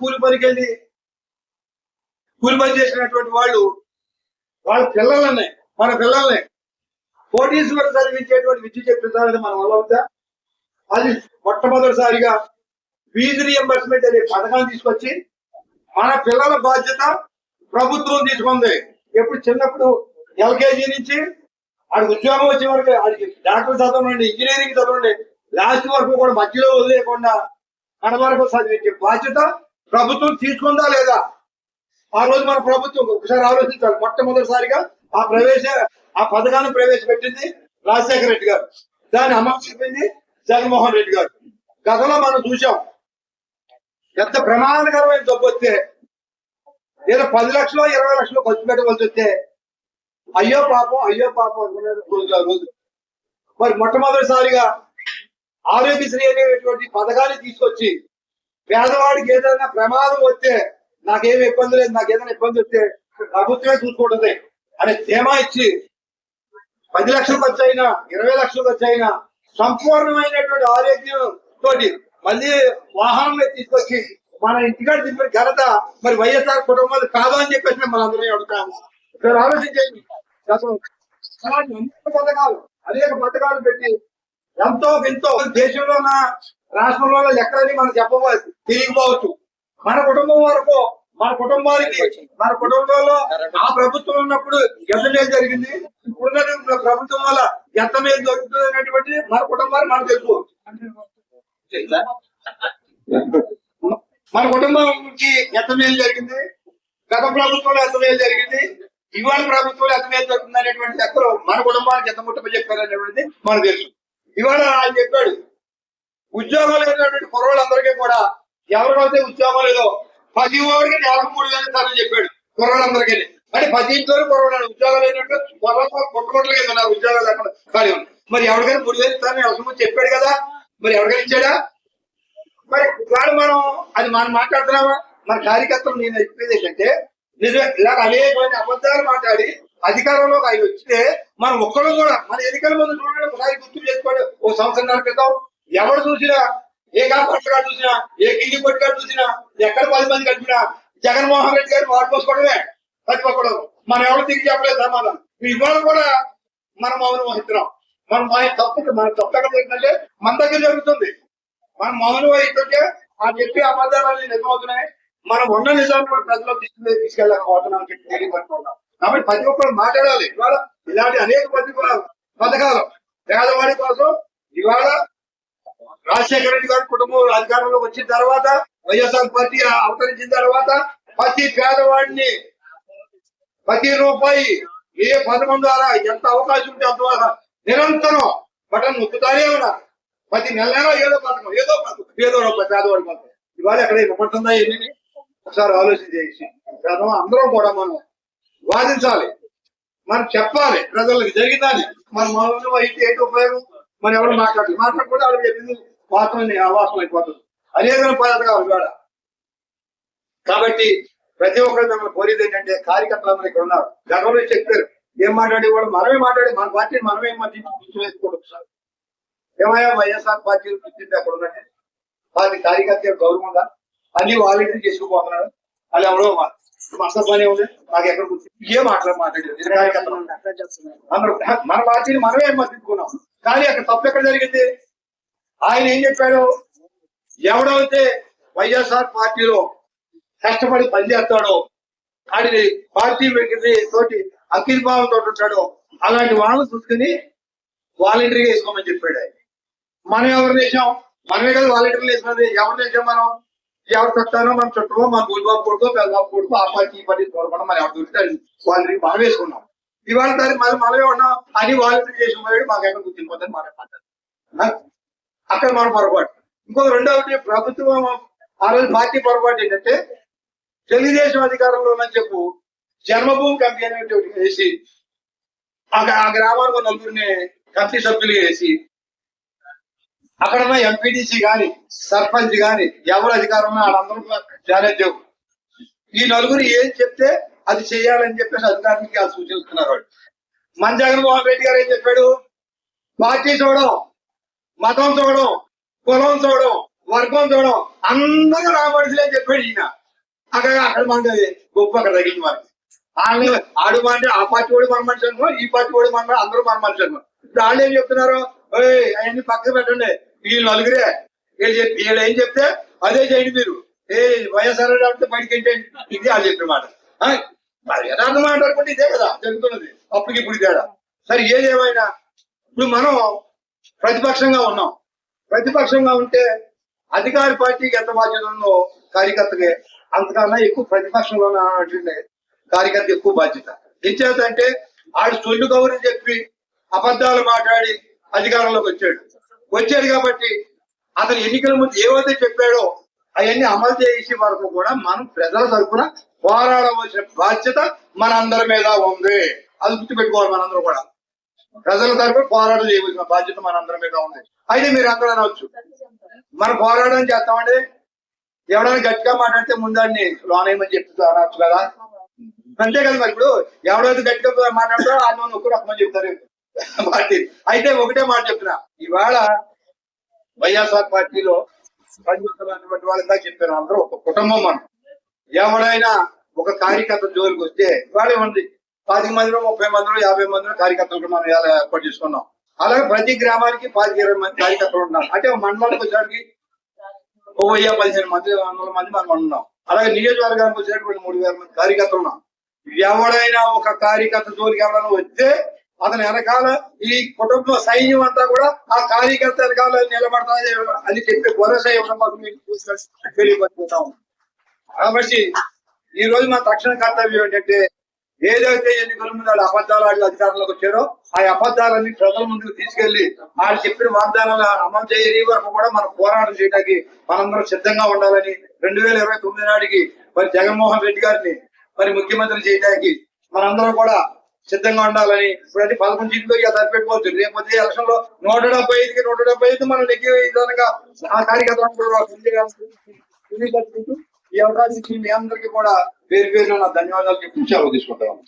కూలి పనికి వెళ్ళి కూలి పని చేసినటువంటి వాళ్ళు వాళ్ళ పిల్లలనే మన పిల్లల్ని కోటీశ్వర చదివించేటువంటి విద్య చెప్పించాలని మన వల్ల అవుతా అది మొట్టమొదటిసారిగా ఫీజు రియంబర్స్మెంట్ అనే పథకాన్ని తీసుకొచ్చి మన పిల్లల బాధ్యత ప్రభుత్వం తీసుకుంది. ఎప్పుడు చిన్నప్పుడు ఎల్కేజీ నుంచి ఆడికి ఉద్యోగం వచ్చే వరకు ఆడికి డాక్టర్ చదవండి ఇంజనీరింగ్ చదవండి లాస్ట్ వరకు కూడా మధ్యలో వదిలేయకుండా మన వరకు చదివించే బాధ్యత ప్రభుత్వం తీసుకుందా లేదా? ఆ రోజు మన ప్రభుత్వం ఒకసారి ఆలోచించాలి. మొట్టమొదటిసారిగా ఆ ప్రవేశ ఆ పథకాన్ని ప్రవేశపెట్టింది రాజశేఖర రెడ్డి గారు. దాన్ని అమలు చెప్పింది జగన్మోహన్ రెడ్డి గారు. గతంలో మనం చూసాం ఎంత ప్రమాదకరమైన జబ్బు వస్తే ఏదో పది లక్షలు ఇరవై లక్షలు ఖర్చు పెట్టవలసి వస్తే అయ్యో పాపం అయ్యో పాపం అనుకునే రోజు ఆ రోజు. మరి మొట్టమొదటిసారిగా ఆరోగ్యశ్రీ అనేటువంటి పథకాన్ని తీసుకొచ్చి పేదవాడికి ఏదైనా ప్రమాదం వస్తే నాకేమి ఇబ్బంది లేదు నాకు ఏదైనా ఇబ్బంది వస్తే ప్రభుత్వమే చూసుకుంటుంది అనే ధీమా ఇచ్చి పది లక్షలు ఖర్చు అయినా ఇరవై లక్షలు ఖర్చు అయినా సంపూర్ణమైనటువంటి ఆరోగ్యం తోటి మళ్ళీ వాహనం మీద తీసుకొచ్చి మన ఇంటికాడ దింపిన ఘనత మరి వైఎస్ఆర్ కుటుంబాలు కాదా అని చెప్పేసి మేము మనందరం అడుగుతాము ఇక్కడ ఆలోచించండి అసలు అనేక పథకాలు అనేక పథకాలు పెట్టి ఎంతో ఎంతో దేశంలో రాష్ట్రంలో ఎక్కడని మనం చెప్పవచ్చు తిరిగిపోవచ్చు. మన కుటుంబం వరకు మన కుటుంబానికి మన కుటుంబంలో ఆ ప్రభుత్వం ఉన్నప్పుడు ఎంత మేలు జరిగింది? ఇప్పుడున్న ప్రభుత్వం వల్ల ఎంత మేలు జరుగుతుంది అనేటువంటి మన కుటుంబాన్ని మనం తెలుసు? మన కుటుంబానికి ఎంత మేలు జరిగింది? గత ప్రభుత్వంలో ఎంత మేలు జరిగింది? ఇవాళ ప్రభుత్వంలో ఎంత మేలు జరుగుతుంది అనేటువంటి ఎక్కడో మన కుటుంబానికి ఎంత ముట్టప చెప్పారు అనేటువంటిది మనకు తెలుసు. ఇవాళ ఆయన చెప్పాడు ఉద్యోగం లేనటువంటి కుర్రోళ్ళందరికీ కూడా ఎవరికైతే ఉద్యోగం లేదో పది వాడికి నెలకు మూడు లేని సార్ అని చెప్పాడు కుర్రోళ్ళందరికీ. అంటే పది ఇంట్లో కుర్రోళ్ళు ఉద్యోగం లేనట్టు కుర్రోళ్ళు కొట్టుకోట్లు కింద ఉన్నారు ఉద్యోగాలు లేకుండా ఖాళీ ఉంది. మరి ఎవరికైనా మూడు వేలు ఇస్తారని అవసరం చెప్పాడు కదా? మరి ఎవరికైనా ఇచ్చాడా? మరి ఇవాళ మనం అది మనం మాట్లాడుతున్నామా? మన కార్యకర్తలు నేను చెప్పేది ఏంటంటే నిజమే ఇలాగ అనేకమైన అబద్ధాలు మాట్లాడి అధికారంలోకి అవి వస్తే మనం ఒక్కరు కూడా మన ఎన్నికల ముందు చూడండి ఒకసారి గుర్తు చేసుకోండి ఓ సంవత్సరం క్రితం ఎవరు చూసినా ఏ కాపాడు గారు చూసినా ఏ కింది కొట్టి గారు చూసినా ఎక్కడ పది మంది కలిపినా జగన్మోహన్ రెడ్డి గారు వాడు పోసుకోవడమే ప్రతిపక్కడం మనం ఎవరు తిరిగి చెప్పలేదు సమాధానం. ఇవాళ కూడా మనం మౌనం వహిస్తున్నాం. మనం మన తప్పు మన తప్పు ఎక్కడ జరిగిందంటే మన దగ్గర జరుగుతుంది. మనం మౌనం వహిస్తుంటే ఆ చెప్పి అబద్ధాలన్నీ నిజమవుతున్నాయి. మనం ఉన్న నిజాన్ని కూడా ప్రజల్లో తీసుకు తీసుకెళ్ళకపోతున్నాం అని చెప్పి తెలియపడుతున్నాం కాబట్టి ప్రతి ఒక్కరు మాట్లాడాలి. ఇవాళ ఇలాంటి అనేక పథకాలు పథకాలు. పేదవాడి కోసం ఇవాళ రాజశేఖర రెడ్డి గారి కుటుంబం అధికారంలోకి వచ్చిన తర్వాత వైఎస్ఆర్ పార్టీ అవతరించిన తర్వాత ప్రతి పేదవాడిని ప్రతి రూపాయి ఏ పథకం ద్వారా ఎంత అవకాశం ఉంటే అంత నిరంతరం బటన్ నొక్కుతానే ఉన్నారు. ప్రతి నెల నెల ఏదో పథకం ఏదో పథకం ఏదో రూపాయి పేదవాడి పథకం. ఇవాళ ఎక్కడ ఇవ్వబడుతుందా ఏమీ? ఒకసారి ఆలోచన చేసి అందరం కూడా మనం వాదించాలి. మనం చెప్పాలి ప్రజలకు జరిగిందని మన మౌనం అయితే ఏంటి ఉపయోగం? మనం ఎవరు మాట్లాడలేదు మాట్లాడకుండా వాళ్ళు చెప్పింది వాస్తవం అవాసం అయిపోతుంది అనేక పథకాలు ఇవాళ కాబట్టి ప్రతి ఒక్కరు మిమ్మల్ని కోరేది ఏంటంటే కార్యకర్తలు ఇక్కడ ఉన్నారు. గతంలో చెప్పారు? ఏం మాట్లాడి కూడా మనమే మాట్లాడి మన పార్టీని మనమే మధ్య గుర్తు వేసుకోవడం సార్. ఏమయ్యా? వైఎస్ఆర్ పార్టీ గుర్తింది అక్కడ ఉన్నట్టు పార్టీ కార్యకర్త గౌరవం ఉందా? అన్ని వాలంటీర్ చేసుకుపోతున్నాడు. అది ఎవరో పని ఉంది. నాకు ఎక్కడ ఏ మాట్లాడి మాట్లాడలేదు మన పార్టీని మనమే మద్దతుకున్నాం కానీ అక్కడ తప్పు ఎక్కడ జరిగింది? ఆయన ఏం చెప్పాడు? ఎవడైతే వైఎస్ఆర్ పార్టీలో కష్టపడి పనిచేస్తాడో ఆడిని పార్టీ వ్యక్తి తోటి అఖిలభావంతో ఉంటాడో అలాంటి వాళ్ళని చూసుకుని వాలంటీర్గా వేసుకోమని చెప్పాడు ఆయన. మనం ఎవరు వేసాం? మనమే కదా వాలంటీర్లు వేసినది ఎవరు వేసాం మనం? ఎవరు చుట్టానో మనం చుట్టమో మన భూజబాబు కొడుకో పెద్దబాబు కొడుకో ఆ పార్టీ ఈ పార్టీ చూడకుండా మనం ఎవరు దొరికితే వాళ్ళని మనం వేసుకున్నాం ఇవాళ దాన్ని మనం మనమే ఉన్నాం అని వాళ్ళు చేసిన వాడు మాకు ఎక్కడ గుర్తిపోతుంది మన మాట్లాడు అక్కడ మన పొరపాటు ఇంకో రెండవది ప్రభుత్వం ఆ రోజు పార్టీ పొరపాటు ఏంటంటే తెలుగుదేశం అధికారంలో ఉందని చెప్పు జన్మభూమి కమిటీ అనేటువంటి వేసి ఆ గ్రామానికి నలుగురిని కమిటీ సభ్యులుగా వేసి అక్కడ ఉన్న ఎంపీటీసీ గాని సర్పంచ్ గాని ఎవరు అధికారం ఉన్నా వాళ్ళందరూ జాయిన్ చెప్పు ఈ నలుగురు ఏం చెప్తే అది చేయాలని చెప్పేసి అధికారులకి ఆ సూచిస్తున్నారు వాళ్ళు. మన జగన్మోహన్ రెడ్డి గారు ఏం చెప్పాడు? పార్టీ చూడడం మతం చూడడం కులం చూడడం వర్గం చూడడం అందరూ రామడుసులే అని చెప్పాడు ఈయన. అక్కడ అక్కడ మనకి గొప్ప అక్కడ తగిలింది మనకి వాళ్ళు ఆడు అంటే ఆ పార్టీ కూడా మన మనుషులను ఈ పార్టీ కూడా మన అందరూ మన మనుషులను ఇప్పుడు వాళ్ళు ఏం చెప్తున్నారు? అవన్నీ పక్కన పెట్టండి. వీళ్ళు నలుగురే. వీళ్ళు చెప్పి వీళ్ళు ఏం చెప్తే అదే చేయండి మీరు. ఏ వైఎస్ఆర్ అంటే బయటికి ఏంటండి ఇది వాళ్ళు చెప్పిన మాట. ఆ, మరి యథార్థం మాట్లాడుకుంటే ఇదే కదా జరుగుతున్నది. అప్పటికి ఇప్పుడు తేడా. సరే ఏదేమైనా ఇప్పుడు మనం ప్రతిపక్షంగా ఉన్నాం. ప్రతిపక్షంగా ఉంటే అధికార పార్టీకి ఎంత బాధ్యత ఉందో కార్యకర్తకి అంతకన్నా ఎక్కువ ప్రతిపక్షంలో ఉన్నటువంటి కార్యకర్త ఎక్కువ బాధ్యత. ఎంచేతంటే ఆడు సొల్లు గౌరవం చెప్పి అబద్ధాలు మాట్లాడి అధికారంలోకి వచ్చాడు. వచ్చాడు కాబట్టి అతను ఎన్నికల ముందు ఏవైతే చెప్పాడో అవన్నీ అమలు చేసే వరకు కూడా మనం ప్రజల తరఫున పోరాడవలసిన బాధ్యత మన అందరి మీద ఉంది. అది గుర్తుపెట్టుకోవాలి మనందరూ కూడా. ప్రజల తరఫున పోరాటం చేయవలసిన బాధ్యత మన అందరి మీద ఉంది. అయితే మీరు అందరూ అనవచ్చు మనం పోరాటం చేస్తామండి. ఎవడైనా గట్టిగా మాట్లాడితే ముందాన్ని లోనేమని చెప్తా అనొచ్చు కదా. అంతే కదా మరి ఇప్పుడు? ఎవడైతే గట్టిగా మాట్లాడతారో ఆ నన్ను ఒక్కడు అమ్మని చెప్తారు. పార్టీ అయితే ఒకటే మాట చెప్తున్నా. ఇవాళ వైఎస్ఆర్ పార్టీలో పనిచేస్తున్నటువంటి వాళ్ళంతా చెప్పారు అందరూ ఒక కుటుంబం మనం. ఎవడైనా ఒక కార్యకర్త జోలికి వస్తే వాళ్ళే ఉంది పాతిక మందిలో ముప్పై మందిలో యాభై మందిలో కార్యకర్తలకు మనం ఏర్పాటు చేసుకున్నాం. అలాగే ప్రతి గ్రామానికి పాతిక ఇరవై మంది కార్యకర్తలు ఉన్నారు అంటే మండలానికి వచ్చేసరికి ఓ వెయ్యి పదిహేను మంది వందల మంది మనం ఉన్నాం. అలాగే నియోజకవర్గానికి వచ్చేటటువంటి మూడు వేల మంది కార్యకర్తలు ఉన్నాం. ఎవడైనా ఒక కార్యకర్త జోలికి ఎవరైనా వస్తే అతని వెనకాల ఈ కుటుంబ సైన్యం అంతా కూడా ఆ కార్యకర్త వెనకాల నిలబడతాయి అని చెప్పి భరోసా ఇవ్వడం మాకు తెలియపరుచుకుంటాం కాబట్టి ఈ రోజు మా తక్షణ కర్తవ్యం ఏంటంటే ఏదైతే ఎన్నికల ముందు వాళ్ళు అబద్ధాలు వాళ్ళు అధికారంలోకి వచ్చారో ఆ అబద్ధాలన్నీ ప్రజల ముందుకు తీసుకెళ్ళి వాళ్ళు చెప్పిన వాగ్దానాలు అమలు చేయని వరకు కూడా మనం పోరాటం చేయడానికి మనందరం సిద్ధంగా ఉండాలని రెండు వేల ఇరవై తొమ్మిది నాటికి మరి జగన్మోహన్ రెడ్డి గారిని మరి ముఖ్యమంత్రి చేయడానికి మనందరం కూడా సిద్ధంగా ఉండాలని ఇప్పుడైతే పదకొండు సీట్లు ఇక సరిపెట్టుకోవచ్చు. రేపు ఎలక్షన్లో నూట డెబ్బై ఐదుకి నూట డెబ్బై ఐదు మనం నెగ్గే విధంగా ఆ కార్యకర్తలు ఈ అవకాశం మీ అందరికీ కూడా వేరు వేరు ధన్యవాదాలు చెప్పి సెలవు తీసుకుంటాం